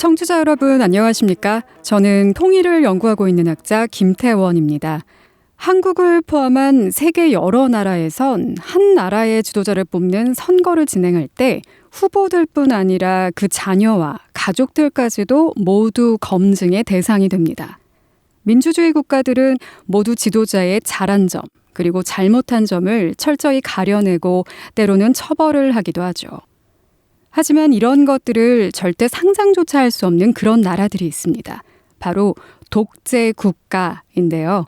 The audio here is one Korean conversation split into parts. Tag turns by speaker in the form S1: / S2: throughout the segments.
S1: 청취자 여러분 안녕하십니까? 저는 통일을 연구하고 있는 학자 김태원입니다. 한국을 포함한 세계 여러 나라에선 한 나라의 지도자를 뽑는 선거를 진행할 때 후보들뿐 아니라 그 자녀와 가족들까지도 모두 검증의 대상이 됩니다. 민주주의 국가들은 모두 지도자의 잘한 점, 그리고 잘못한 점을 철저히 가려내고 때로는 처벌을 하기도 하죠. 하지만 이런 것들을 절대 상상조차 할 수 없는 그런 나라들이 있습니다. 바로 독재 국가인데요.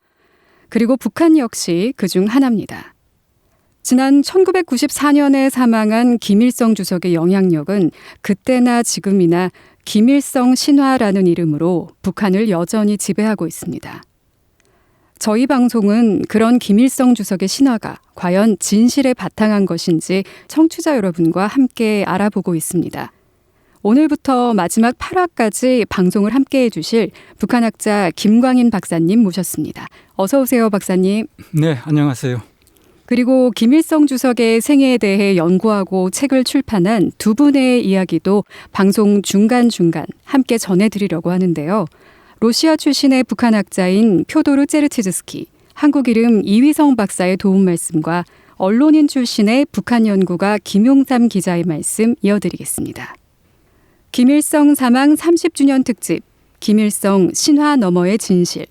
S1: 그리고 북한 역시 그 중 하나입니다. 지난 1994년에 사망한 김일성 주석의 영향력은 그때나 지금이나 김일성 신화라는 이름으로 북한을 여전히 지배하고 있습니다. 저희 방송은 그런 김일성 주석의 신화가 과연 진실에 바탕한 것인지 청취자 여러분과 함께 알아보고 있습니다. 오늘부터 마지막 8화까지 방송을 함께 해주실 북한학자 김광인 박사님 모셨습니다. 어서 오세요, 박사님.
S2: 네, 안녕하세요.
S1: 그리고 김일성 주석의 생애에 대해 연구하고 책을 출판한 두 분의 이야기도 방송 중간중간 함께 전해드리려고 하는데요. 로시아 출신의 북한 학자인 표도르 제르치즈스키, 한국 이름 이휘성 박사의 도움 말씀과 언론인 출신의 북한 연구가 김용삼 기자의 말씀 이어드리겠습니다. 김일성 사망 30주년 특집 김일성 신화 너머의 진실.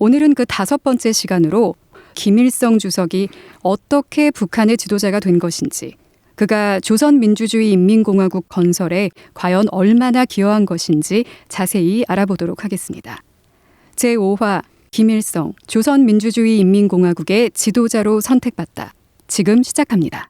S1: 오늘은 그 다섯 번째 시간으로 김일성 주석이 어떻게 북한의 지도자가 된 것인지, 그가 조선민주주의 인민공화국 건설에 과연 얼마나 기여한 것인지 자세히 알아보도록 하겠습니다. 제5화 김일성 조선민주주의 인민공화국의 지도자로 선택받다. 지금 시작합니다.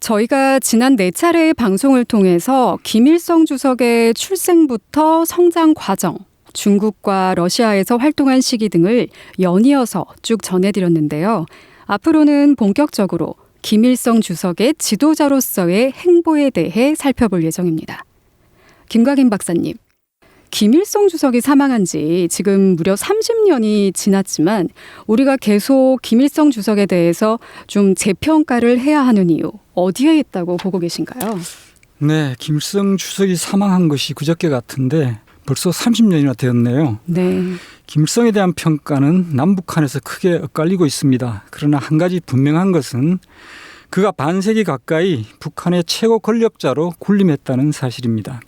S1: 저희가 지난 네 차례의 방송을 통해서 김일성 주석의 출생부터 성장 과정, 중국과 러시아에서 활동한 시기 등을 연이어서 쭉 전해드렸는데요. 앞으로는 본격적으로 김일성 주석의 지도자로서의 행보에 대해 살펴볼 예정입니다. 김광인 박사님, 김일성 주석이 사망한 지 지금 무려 30년이 지났지만 우리가 계속 김일성 주석에 대해서 좀 재평가를 해야 하는 이유 어디에 있다고 보고 계신가요?
S2: 네, 김일성 주석이 사망한 것이 그저께 같은데 벌써 30년이나 되었네요.
S1: 네.
S2: 김일성에 대한 평가는 남북한에서 크게 엇갈리고 있습니다. 그러나 한 가지 분명한 것은 그가 반세기 가까이 북한의 최고 권력자로 군림했다는 사실입니다.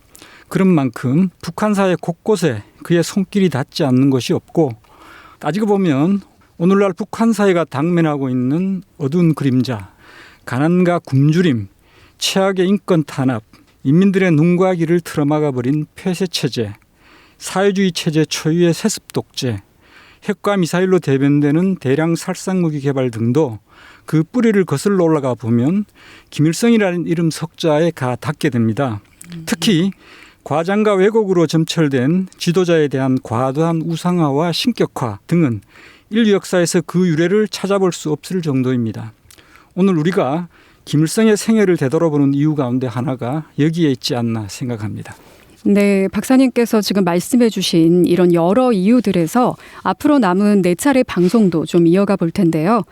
S2: 그런 만큼 북한 사회 곳곳에 그의 손길이 닿지 않는 것이 없고 따지고 보면 오늘날 북한 사회가 당면하고 있는 어두운 그림자, 가난과 굶주림, 최악의 인권 탄압, 인민들의 눈과 귀를 틀어막아 버린 폐쇄 체제, 사회주의 체제 초유의 세습 독재, 핵과 미사일로 대변되는 대량 살상 무기 개발 등도 그 뿌리를 거슬러 올라가 보면 김일성이라는 이름 석자에 가 닿게 됩니다. 특히 과장과 왜곡으로 점철된 지도자에 대한 과도한 우상화와 신격화 등은 인류 역사에서 그 유래를 찾아볼 수 없을 정도입니다. 오늘 우리가 김일성의 생애를 되돌아보는 이유 가운데 하나가 여기에 있지 않나 생각합니다.
S1: 네, 박사님께서 지금 말씀해 주신 이런 여러 이유들에서 앞으로 남은 네 차례 방송도 좀 이어가 볼 텐데요.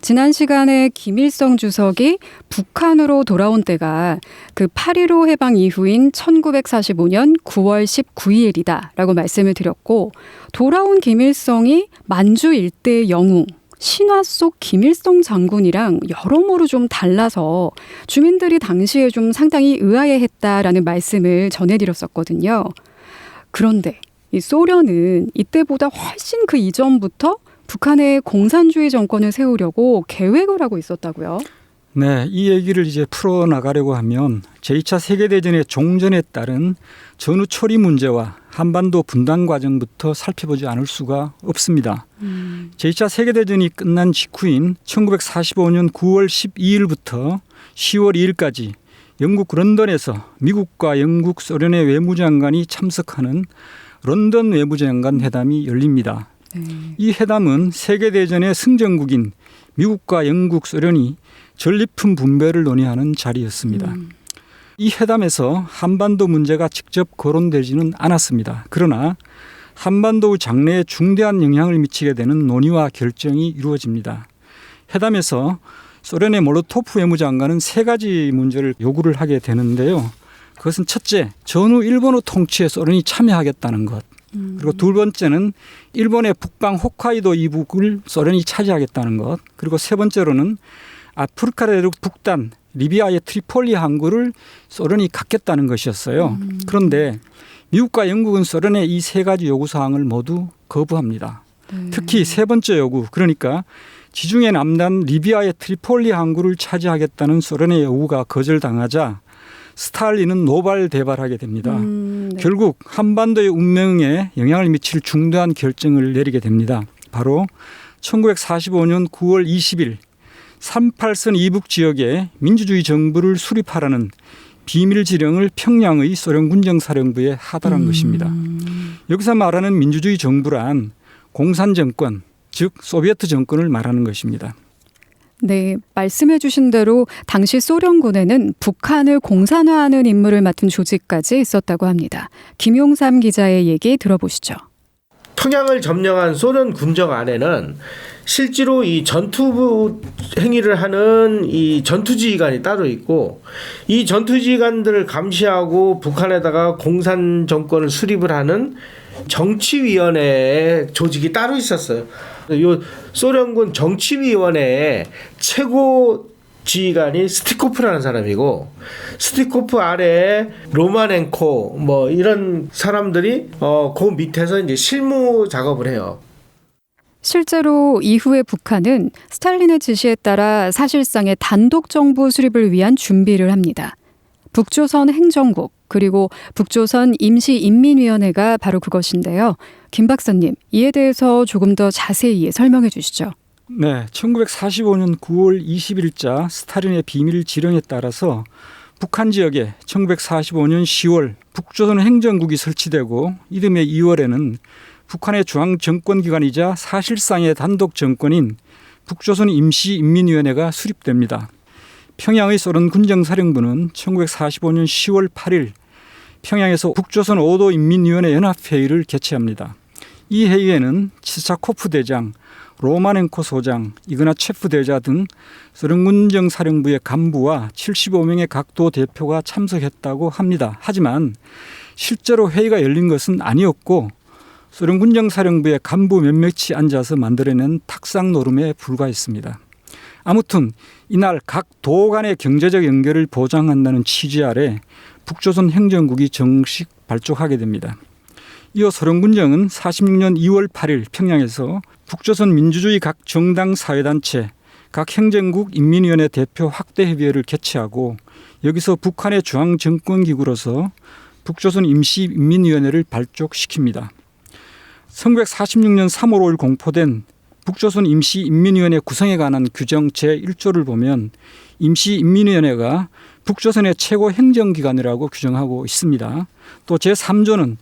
S1: 지난 시간에 김일성 주석이 북한으로 돌아온 때가 그 8.15 해방 이후인 1945년 9월 19일이다 라고 말씀을 드렸고 돌아온 김일성이 만주 일대의 영웅 신화 속 김일성 장군이랑 여러모로 좀 달라서 주민들이 당시에 좀 상당히 의아해했다라는 말씀을 전해드렸었거든요. 그런데 이 소련은 이때보다 훨씬 그 이전부터 북한의 공산주의 정권을 세우려고 계획을 하고 있었다고요.
S2: 네, 이 얘기를 이제 풀어 나가려고 하면 제2차 세계 대전의 종전에 따른 전후 처리 문제와 한반도 분단 과정부터 살펴보지 않을 수가 없습니다. 음. 제2차 세계 대전이 끝난 직후인 1945년 9월 12일부터 10월 2일까지 영국 런던에서 미국과 영국 소련의 외무장관이 참석하는 런던 외무장관 회담이 열립니다. 네. 이 회담은 세계 대전의 승전국인 미국과 영국, 소련이 전리품 분배를 논의하는 자리였습니다. 음. 이 회담에서 한반도 문제가 직접 거론되지는 않았습니다. 그러나 한반도 장래에 중대한 영향을 미치게 되는 논의와 결정이 이루어집니다. 회담에서 소련의 몰로토프 외무장관은 세 가지 문제를 요구를 하게 되는데요. 그것은 첫째, 전후 일본어 통치에 소련이 참여하겠다는 것. 그리고 두 번째는 일본의 북방 홋카이도 이북을 소련이 차지하겠다는 것. 그리고 세 번째로는 아프리카 대륙 북단 리비아의 트리폴리 항구를 소련이 갖겠다는 것이었어요. 그런데 미국과 영국은 소련의 이 세 가지 요구 사항을 모두 거부합니다. 특히 세 번째 요구 그러니까 지중해 남단 리비아의 트리폴리 항구를 차지하겠다는 소련의 요구가 거절당하자 스탈린은 노발 대발하게 됩니다.
S1: 음, 네.
S2: 결국 한반도의 운명에 영향을 미칠 중대한 결정을 내리게 됩니다. 바로 1945년 9월 20일 38선 이북 지역에 민주주의 정부를 수립하라는 비밀 지령을 평양의 소련 군정사령부에 하달한 것입니다. 여기서 말하는 민주주의 정부란 공산 정권, 즉 소비에트 정권을 말하는 것입니다.
S1: 네, 말씀해 주신 대로 당시 소련군에는 북한을 공산화하는 임무를 맡은 조직까지 있었다고 합니다. 김용삼 기자의 얘기 들어보시죠.
S3: 평양을 점령한 소련 군정 안에는 실제로 이 전투 행위를 하는 이 전투지휘관이 따로 있고 이 전투지휘관들을 감시하고 북한에다가 공산 정권을 수립을 하는 정치위원회 조직이 따로 있었어요. 요 소련군 정치위원회의 최고 지휘관이 스티코프라는 사람이고 스티코프 아래에 로마넨코 뭐 이런 사람들이 어 그 밑에서 이제 실무 작업을 해요.
S1: 실제로 이후에 북한은 스탈린의 지시에 따라 사실상의 단독 정부 수립을 위한 준비를 합니다. 북조선 행정국 그리고 북조선 임시인민위원회가 바로 그것인데요. 김 박사님, 이에 대해서 조금 더 자세히 설명해 주시죠.
S2: 네, 1945년 9월 20일자 스탈린의 비밀 지령에 따라서 북한 지역에 1945년 10월 북조선 행정국이 설치되고 이듬해 2월에는 북한의 중앙 정권 기관이자 사실상의 단독 정권인 북조선 임시인민위원회가 수립됩니다. 평양의 소련 군정사령부는 1945년 10월 8일 평양에서 북조선 5도 인민위원회 연합회의를 개최합니다. 이 회의에는 치사코프 대장, 로마넨코 소장, 이그나 체프 대자 등 소련 군정 사령부의 간부와 75명의 각도 대표가 참석했다고 합니다. 하지만 실제로 회의가 열린 것은 아니었고 소련 군정 사령부의 간부 몇몇이 앉아서 만들어낸 탁상 노름에 불과했습니다. 아무튼 이날 각 도 간의 경제적 연결을 보장한다는 취지 아래 북조선 행정국이 정식 발족하게 됩니다. 이어 소련군정은 46년 2월 8일 평양에서 북조선 민주주의 각 정당 사회단체, 각 행정국 인민위원회 대표 확대 협의회를 개최하고 여기서 북한의 중앙 정권 기구로서 북조선 임시 인민위원회를 발족시킵니다. 1946년 3월 5일 공포된 북조선 임시 인민위원회 구성에 관한 규정 제1조를 보면 임시 인민위원회가 북조선의 최고 행정기관이라고 규정하고 있습니다. 또 제3조는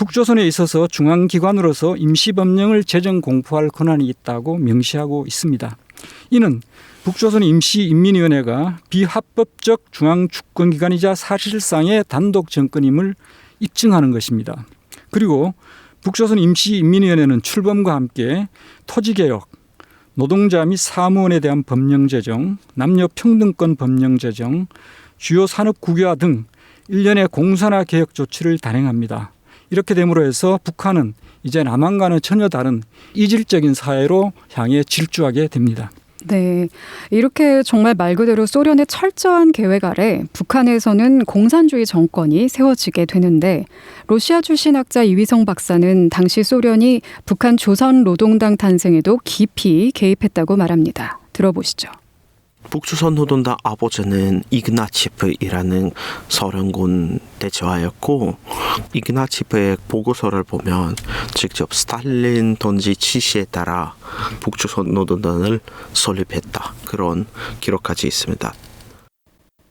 S2: 북조선에 있어서 중앙기관으로서 임시법령을 제정 공포할 권한이 있다고 명시하고 있습니다. 이는 북조선 임시인민위원회가 비합법적 중앙주권기관이자 사실상의 단독 정권임을 입증하는 것입니다. 그리고 북조선 임시인민위원회는 출범과 함께 토지개혁, 노동자 및 사무원에 대한 법령 제정, 남녀 평등권 법령 제정, 주요 산업 국유화 등 일련의 공산화 개혁 조치를 단행합니다. 이렇게 됨으로 해서 북한은 이제 남한과는 전혀 다른 이질적인 사회로 향해 질주하게 됩니다.
S1: 네. 이렇게 정말 말 그대로 소련의 철저한 계획 아래 북한에서는 공산주의 정권이 세워지게 되는데 러시아 출신 학자 이위성 박사는 당시 소련이 북한 조선 노동당 탄생에도 깊이 개입했다고 말합니다. 들어보시죠.
S4: 북조선 노동당 아버지는 이그나치프이라는 소련군 대처하였고 이그나치프의 보고서를 보면 직접 스탈린 동지 지시에 따라 북조선 노동당을 설립했다 그런 기록까지 있습니다.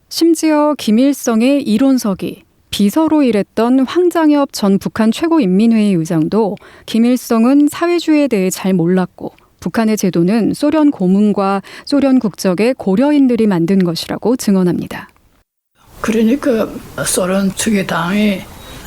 S1: 심지어 김일성의 이론석이 비서로 일했던 황장엽 전 북한 최고인민회의 의장도 김일성은 사회주의에 대해 잘 몰랐고 북한의 제도는 소련 고문과 소련 국적의 고려인들이 만든 것이라고 증언합니다.
S5: 그러니까 소련 측의 당이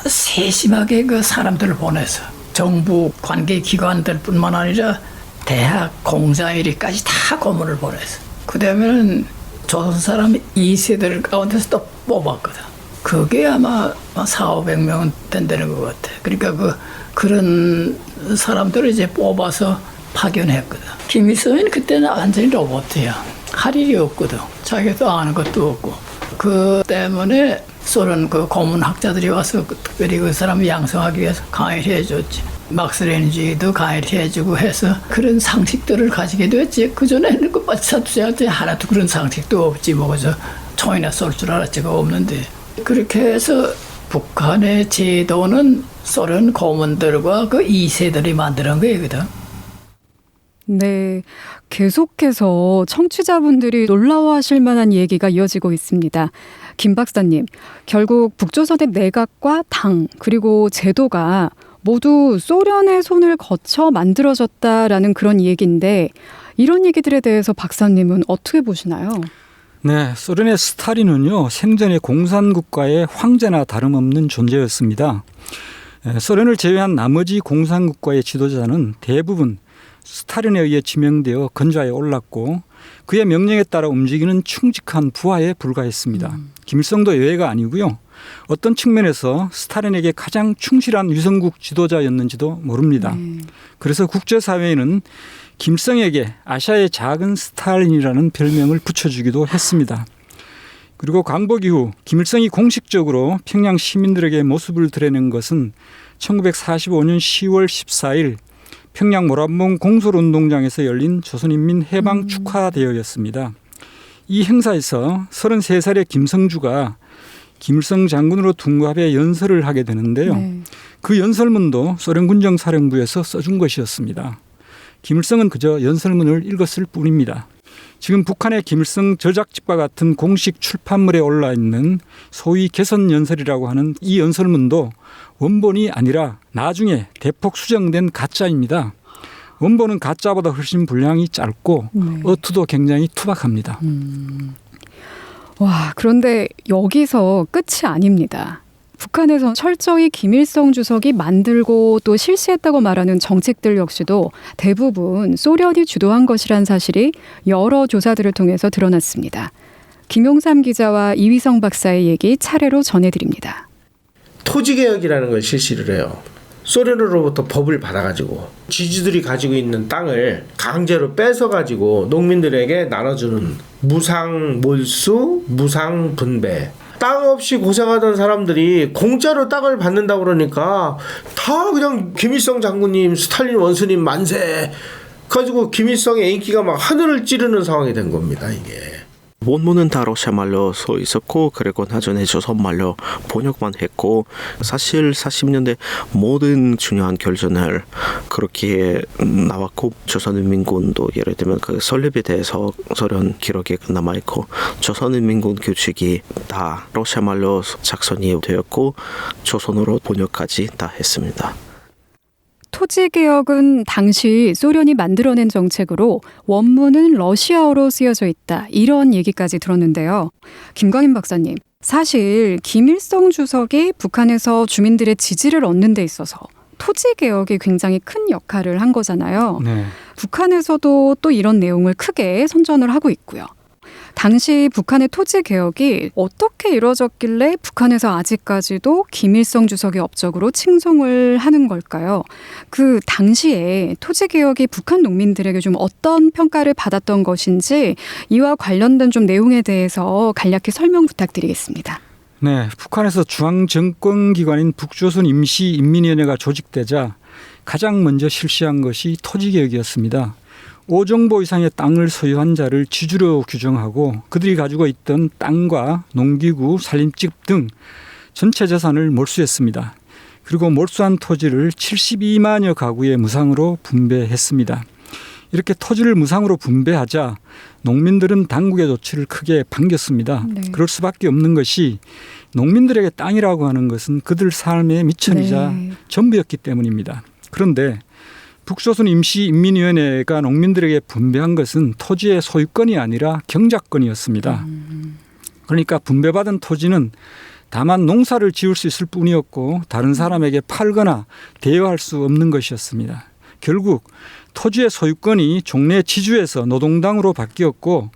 S5: 세심하게 그 사람들을 보내서 정부 관계 기관들 뿐만 아니라 대학 공자일이까지 다 고문을 보내서 그다음에는 조선 사람 2세들 가운데서 또 뽑았거든. 그게 아마 4, 500명 된다는 것 같아. 그러니까 그 그런 사람들을 이제 뽑아서 파견했거든. 김일성은 그때는 완전히 로봇이야. 할 일이 없거든. 자기도 아는 것도 없고. 그 때문에 소련 그 고문학자들이 와서 그- 특별히 그 사람을 양성하기 위해서 강의를 해줬지. 막스레인지도 강의를 해주고 해서 그런 상식들을 가지게 됐지. 그전에는 그 마사투자한테 하나도 그런 상식도 없지. 뭐 그저 총이나 쏠 줄 알았지가 없는데. 그렇게 해서 북한의 제도는 소련 고문들과 그 2세들이 만드는 거거든.
S1: 네. 계속해서 청취자분들이 놀라워하실 만한 얘기가 이어지고 있습니다. 김 박사님, 결국 북조선의 내각과 당, 그리고 제도가 모두 소련의 손을 거쳐 만들어졌다라는 그런 얘기인데, 이런 얘기들에 대해서 박사님은 어떻게 보시나요?
S2: 네, 소련의 스타린은요 생전의 공산국가의 황제나 다름없는 존재였습니다. 에, 소련을 제외한 나머지 공산국가의 지도자는 대부분 스타린에 의해 지명되어 건좌에 올랐고 그의 명령에 따라 움직이는 충직한 부하에 불과했습니다. 김일성도 예외가 아니고요. 어떤 측면에서 스타린에게 가장 충실한 위성국 지도자였는지도 모릅니다. 그래서 국제사회에는 김성에게 아시아의 작은 스탈린이라는 별명을 붙여주기도 했습니다. 그리고 광복 이후 김일성이 공식적으로 평양 시민들에게 모습을 드러낸 것은 1945년 10월 14일 평양 모란봉 공설운동장에서 열린 조선인민 해방 축하 대회였습니다. 이 행사에서 33살의 김성주가 김일성 장군으로 둔갑해 연설을 하게 되는데요.
S1: 네.
S2: 그 연설문도 소련 군정사령부에서 써준 것이었습니다. 김일성은 그저 연설문을 읽었을 뿐입니다. 지금 북한의 김일성 저작집과 같은 공식 출판물에 올라 있는 소위 개선 연설이라고 하는 이 연설문도 원본이 아니라 나중에 대폭 수정된 가짜입니다. 원본은 가짜보다 훨씬 분량이 짧고
S1: 네.
S2: 어투도 굉장히 투박합니다.
S1: 와, 그런데 여기서 끝이 아닙니다. 북한에서 철저히 김일성 주석이 만들고 또 실시했다고 말하는 정책들 역시도 대부분 소련이 주도한 것이란 사실이 여러 조사들을 통해서 드러났습니다. 김용삼 기자와 이휘성 박사의 얘기 차례로 전해드립니다.
S3: 토지 개혁이라는 걸 실시를 해요. 소련으로부터 법을 받아가지고 지주들이 가지고 있는 땅을 강제로 뺏어 가지고 농민들에게 나눠주는 무상 몰수, 무상 분배. 땅 없이 고생하던 사람들이 공짜로 땅을 받는다 그러니까 다 그냥 김일성 장군님, 스탈린 원수님 만세. 가지고 김일성의 인기가 막 하늘을 찌르는 상황이 된 겁니다 이게.
S4: 원문은 다 러시아말로 써 있었고 그리고 나중에 조선말로 번역만 했고 사실 40년대 모든 중요한 결정을 그렇게 나왔고 조선인민군도 예를 들면 그 설립에 대해서 소련 기록에 남아 있고 조선인민군 규칙이 다 러시아말로 작성이 되었고 조선어로 번역까지 다 했습니다.
S1: 토지 개혁은 당시 소련이 만들어낸 정책으로 원문은 러시아어로 쓰여져 있다. 이런 얘기까지 들었는데요. 김광인 박사님, 사실 김일성 주석이 북한에서 주민들의 지지를 얻는 데 있어서 토지 개혁이 굉장히 큰 역할을 한 거잖아요.
S2: 네.
S1: 북한에서도 또 이런 내용을 크게 선전을 하고 있고요. 당시 북한의 토지 개혁이 어떻게 이루어졌길래 북한에서 아직까지도 김일성 주석의 업적으로 칭송을 하는 걸까요? 그 당시에 토지 개혁이 북한 농민들에게 좀 어떤 평가를 받았던 것인지 이와 관련된 좀 내용에 대해서 간략히 설명 부탁드리겠습니다.
S2: 네, 북한에서 중앙 정권 기관인 북조선 임시 인민위원회가 조직되자 가장 먼저 실시한 것이 토지 개혁이었습니다. 5정보 이상의 땅을 소유한 자를 지주로 규정하고 그들이 가지고 있던 땅과 농기구, 산림집 등 전체 재산을 몰수했습니다. 그리고 몰수한 토지를 72만여 가구에 무상으로 분배했습니다. 이렇게 토지를 무상으로 분배하자 농민들은 당국의 조치를 크게 반겼습니다.
S1: 네.
S2: 그럴 수밖에 없는 것이 농민들에게 땅이라고 하는 것은 그들 삶의 미천이자
S1: 네.
S2: 전부였기 때문입니다. 그런데 북조선 임시인민위원회가 농민들에게 분배한 것은 토지의 소유권이 아니라 경작권이었습니다. 그러니까 분배받은 토지는 다만 농사를 지을 수 있을 뿐이었고 다른 사람에게 팔거나 대여할 수 없는 것이었습니다. 결국 토지의 소유권이 종래 지주에서 노동당으로 바뀌었고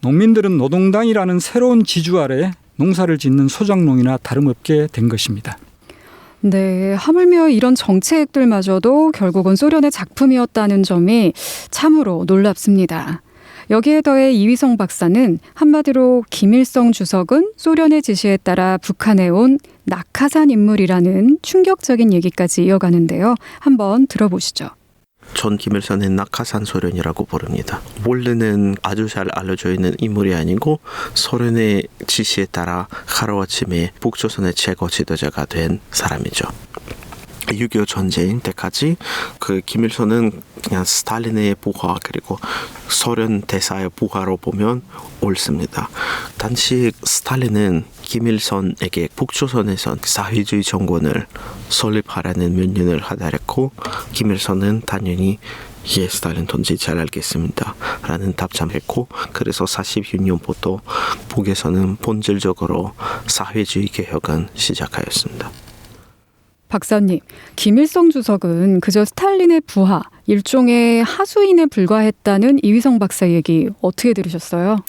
S2: 농민들은 노동당이라는 새로운 지주 아래 농사를 짓는 소작농이나 다름없게 된 것입니다.
S1: 네, 하물며 이런 정책들마저도 결국은 소련의 작품이었다는 점이 참으로 놀랍습니다. 여기에 더해 이위성 박사는 한마디로 김일성 주석은 소련의 지시에 따라 북한에 온 낙하산 인물이라는 충격적인 얘기까지 이어가는데요. 한번 들어보시죠.
S4: 전 김일성의 낙하산 소련이라고 부릅니다. 원래는 아주 잘 알려져 있는 인물이 아니고 소련의 지시에 따라 하루아침에 북조선의 최고 지도자가 된 사람이죠. 6.25 전쟁 때까지 그 김일성은 그냥 스탈린의 부하 그리고 소련 대사의 부하로 보면 옳습니다. 당시 스탈린은 김일성에게 북조선에선 사회주의 정권을 설립하라는 명령을 하달했고 김일성은 당연히 예, 스탈린 동지 잘 알겠습니다. 라는 답장했고 그래서 46년부터 북에서는 본질적으로 사회주의 개혁은 시작하였습니다.
S1: 박사님, 김일성 주석은 그저 스탈린의 부하, 일종의 하수인에 불과했다는 이위성 박사 얘기 어떻게 들으셨어요?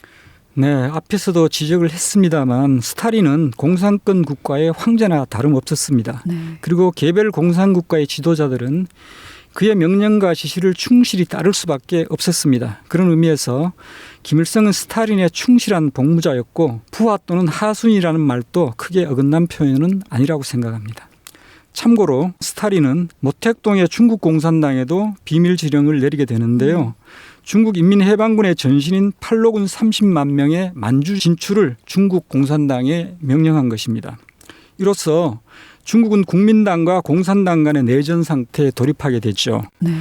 S2: 네, 앞에서도 지적을 했습니다만 스탈린은 공산권 국가의 황제나 다름없었습니다.
S1: 네.
S2: 그리고 개별 공산 국가의 지도자들은 그의 명령과 지시를 충실히 따를 수밖에 없었습니다. 그런 의미에서 김일성은 스탈린의 충실한 복무자였고 부하 또는 하순이라는 말도 크게 어긋난 표현은 아니라고 생각합니다. 참고로 스탈린은 모택동의 중국 공산당에도 비밀 지령을 내리게 되는데요. 중국 인민해방군의 전신인 팔로군 30만 명의 만주 진출을 중국 공산당에 명령한 것입니다. 이로써 중국은 국민당과 공산당 간의 내전 상태에 돌입하게 됐죠.
S1: 네.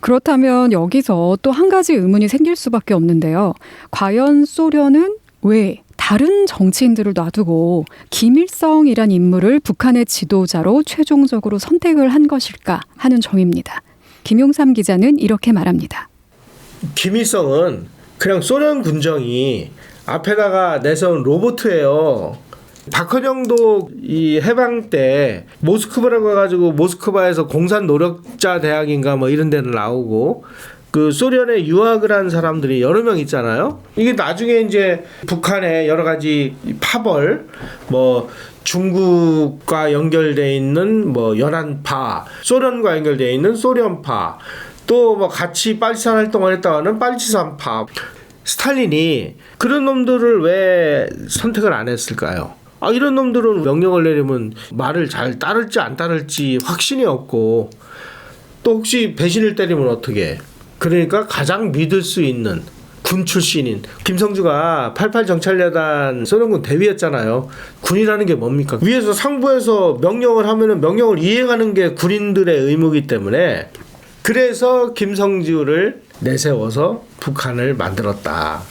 S1: 그렇다면 여기서 또 한 가지 의문이 생길 수밖에 없는데요. 과연 소련은 왜 다른 정치인들을 놔두고 김일성이란 인물을 북한의 지도자로 최종적으로 선택을 한 것일까 하는 점입니다. 김용삼 기자는 이렇게 말합니다.
S3: 김일성은 그냥 소련 군정이 앞에다가 내세운 로봇이에요. 박헌영도 이 해방 때 모스크바라고 해가지고 모스크바에서 공산 노력자 대학인가 뭐 이런 데를 나오고 그 소련에 유학을 한 사람들이 여러 명 있잖아요. 이게 나중에 이제 북한의 여러 가지 파벌 뭐 중국과 연결돼 있는 뭐 연안파, 소련과 연결돼 있는 소련파, 또뭐 같이 빨치산 활동을 했다가는 빨치산 파. 스탈린이 그런 놈들을 왜 선택을 안 했을까요? 아 이런 놈들은 명령을 내리면 말을 잘 따를지 안 따를지 확신이 없고 또 혹시 배신을 때리면 어떻게? 그러니까 가장 믿을 수 있는 군 출신인 김성주가 88 정찰여단 소련군 대위였잖아요. 군이라는 게 뭡니까? 위에서 상부에서 명령을 하면은 명령을 이행하는 게 군인들의 의무이기 때문에 그래서 김성주를 내세워서 북한을 만들었다.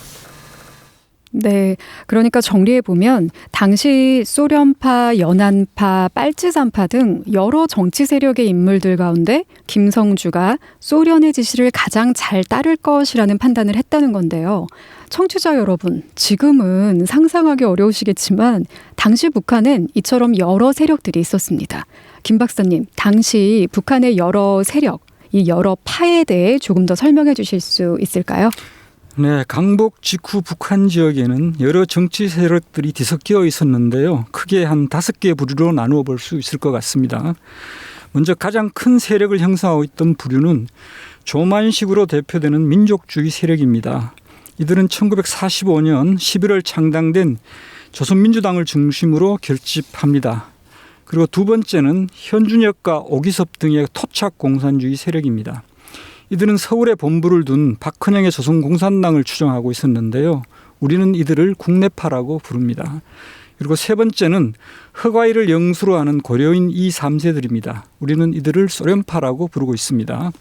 S1: 네. 그러니까 정리해 보면 당시 소련파, 연안파, 빨치산파 등 여러 정치 세력의 인물들 가운데 김성주가 소련의 지시를 가장 잘 따를 것이라는 판단을 했다는 건데요. 청취자 여러분, 지금은 상상하기 어려우시겠지만 당시 북한은 이처럼 여러 세력들이 있었습니다. 김 박사님, 당시 북한의 여러 세력, 이 여러 파에 대해 조금 더 설명해 주실 수 있을까요?
S2: 네, 강복 직후 북한 지역에는 여러 정치 세력들이 뒤섞여 있었는데요. 크게 한 다섯 개 부류로 나누어 볼 수 있을 것 같습니다. 먼저 가장 큰 세력을 형성하고 있던 부류는 조만식으로 대표되는 민족주의 세력입니다. 이들은 1945년 11월 창당된 조선민주당을 중심으로 결집합니다. 그리고 두 번째는 현준혁과 오기섭 등의 토착 공산주의 세력입니다. 이들은 서울에 본부를 둔 박헌영의 조선공산당을 추종하고 있었는데요. 우리는 이들을 국내파라고 부릅니다. 그리고 세 번째는 허가이를 영수로 하는 고려인 이 3세들입니다. 우리는 이들을 소련파라고 부르고 있습니다.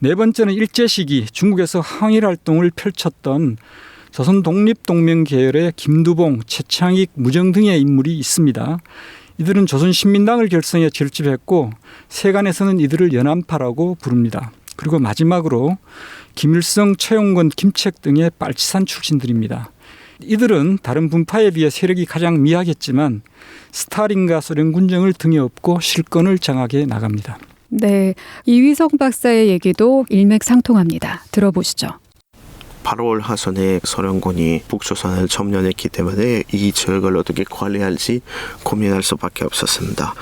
S2: 네 번째는 일제 시기 중국에서 항일 활동을 펼쳤던 조선 독립 동맹 계열의 김두봉, 최창익, 무정 등의 인물이 있습니다. 이들은 조선 신민당을 결성해 결집했고 세간에서는 이들을 연안파라고 부릅니다. 그리고 마지막으로 김일성, 최용건, 김책 등의 빨치산 출신들입니다. 이들은 다른 분파에 비해 세력이 가장 미약했지만 스타린과 소련 군정을 등에 업고 실권을 장악해 나갑니다.
S1: 네. 이위성 박사의 얘기도 일맥상통합니다. 들어보시죠.
S4: 8월 하순에 소련군이 북조선을 점령했기 때문에 이 지역을 어떻게 관리할지 고민할 수밖에 없었습니다.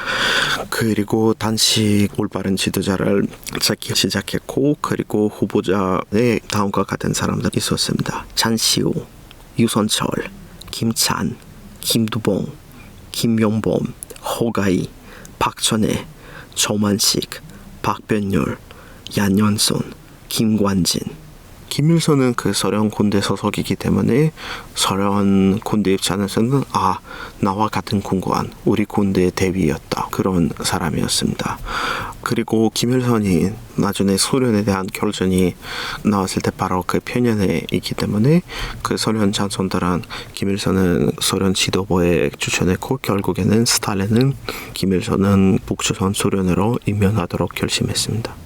S4: 그리고 단식 올바른 지도자를 찾기 시작했고 그리고 후보자에 다음과 같은 사람들이 있었습니다. 잔시우, 유선철, 김찬, 김두봉, 김용범, 허가희, 박천혜, 조만식, 박변율, 양연손, 김관진. 김일성은 그 소련 군대 소속이기 때문에 소련 군대 입장에서는 아 나와 같은 군관 우리 군대 대위였다 그런 사람이었습니다. 그리고 김일성이 나중에 소련에 대한 결전이 나왔을 때 바로 그 편연에 있기 때문에 그 소련 장성들은 김일성은 소련 지도부에 추천했고 결국에는 스탈린은 김일성은 북조선 소련으로 임명하도록 결심했습니다.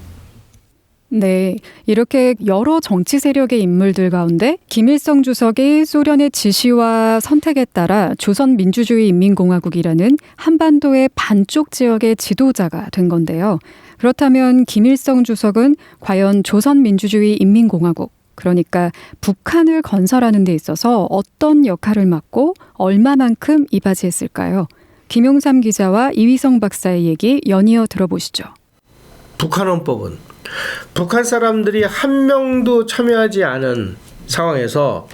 S1: 네, 이렇게 여러 정치 세력의 인물들 가운데 김일성 주석이 소련의 지시와 선택에 따라 조선 민주주의 인민공화국이라는 한반도의 반쪽 지역의 지도자가 된 건데요. 그렇다면 김일성 주석은 과연 조선 민주주의 인민공화국 그러니까 북한을 건설하는 데 있어서 어떤 역할을 맡고 얼마만큼 이바지했을까요? 김용삼 기자와 이휘성 박사의 얘기 연이어 들어보시죠.
S3: 북한 헌법은 북한 사람들이 한 명도 참여하지 않은 상황에서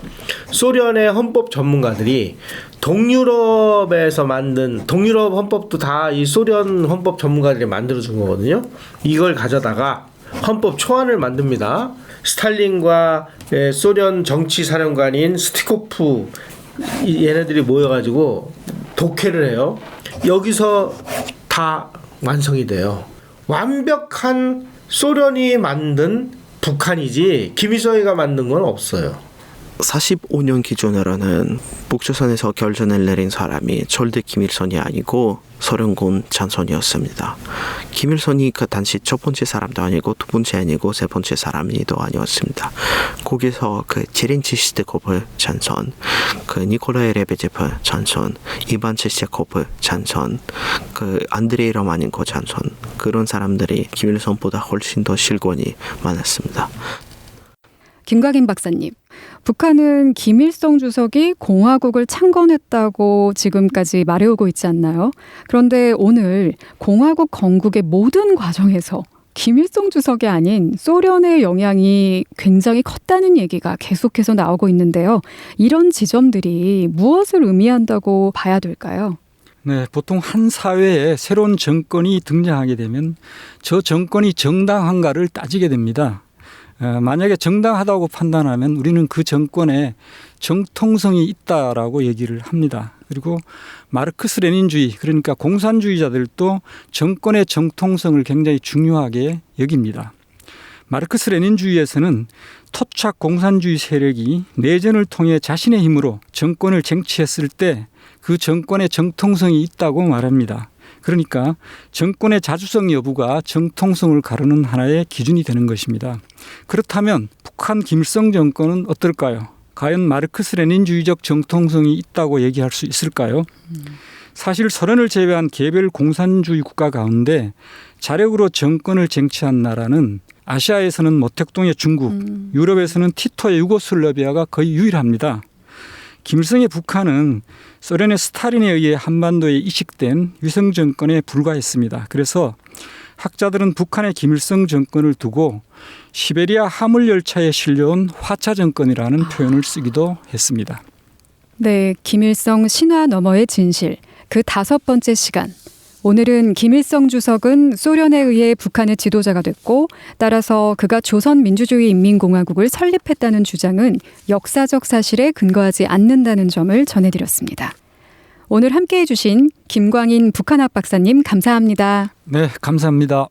S3: 소련의 헌법 전문가들이 동유럽에서 만든 동유럽 헌법도 다 이 소련 헌법 전문가들이 만들어 준 거거든요. 이걸 가져다가 헌법 초안을 만듭니다. 스탈린과 예, 소련 정치 사령관인 스티코프 이 얘네들이 모여가지고 독해를 해요. 여기서 다 완성이 돼요. 완벽한 소련이 만든 북한이지 김일성이가 만든 건 없어요.
S4: 45년 기준으로는 북조선에서 결전을 내린 사람이 절대 김일성이 아니고 소련군 장선이었습니다. 김일성이 그 당시 첫 번째 사람도 아니고 두 번째 아니고 세 번째 사람이도 아니었습니다. 거기서 그 제렌치시드코프 장선, 그 니콜라이 레베제프 장선, 이반 체시코프 장선, 그 안드레이 로마닌코 장선 그런 사람들이 김일성보다 훨씬 더 실권이 많았습니다.
S1: 김광인 박사님, 북한은 김일성 주석이 공화국을 창건했다고 지금까지 말해오고 있지 않나요? 그런데 오늘 공화국 건국의 모든 과정에서 김일성 주석이 아닌 소련의 영향이 굉장히 컸다는 얘기가 계속해서 나오고 있는데요. 이런 지점들이 무엇을 의미한다고 봐야 될까요?
S2: 네, 보통 한 사회에 새로운 정권이 등장하게 되면 저 정권이 정당한가를 따지게 됩니다. 어, 만약에 정당하다고 판단하면 우리는 그 정권에 정통성이 있다라고 얘기를 합니다. 그리고 마르크스 레닌주의 그러니까 공산주의자들도 정권의 정통성을 굉장히 중요하게 여깁니다. 마르크스 레닌주의에서는 토착 공산주의 세력이 내전을 통해 자신의 힘으로 정권을 쟁취했을 때 그 정권의 정통성이 있다고 말합니다. 그러니까 정권의 자주성 여부가 정통성을 가르는 하나의 기준이 되는 것입니다. 그렇다면 북한 김일성 정권은 어떨까요? 과연 마르크스 레닌주의적 정통성이 있다고 얘기할 수 있을까요? 사실 소련을 제외한 개별 공산주의 국가 가운데 자력으로 정권을 쟁취한 나라는 아시아에서는 모택동의 중국, 유럽에서는 티토의 유고슬라비아가 거의 유일합니다. 김일성의 북한은 소련의 스탈린에 의해 한반도에 이식된 위성 정권에 불과했습니다. 그래서 학자들은 북한의 김일성 정권을 두고 시베리아 화물 열차에 실려온 화차 정권이라는 표현을 쓰기도 했습니다.
S1: 네, 김일성 신화 너머의 진실. 그 다섯 번째 시간. 오늘은 김일성 주석은 소련에 의해 북한의 지도자가 됐고 따라서 그가 조선민주주의 인민공화국을 설립했다는 주장은 역사적 사실에 근거하지 않는다는 점을 전해드렸습니다. 오늘 함께해 주신 김광인 북한학 박사님 감사합니다.
S2: 네, 감사합니다.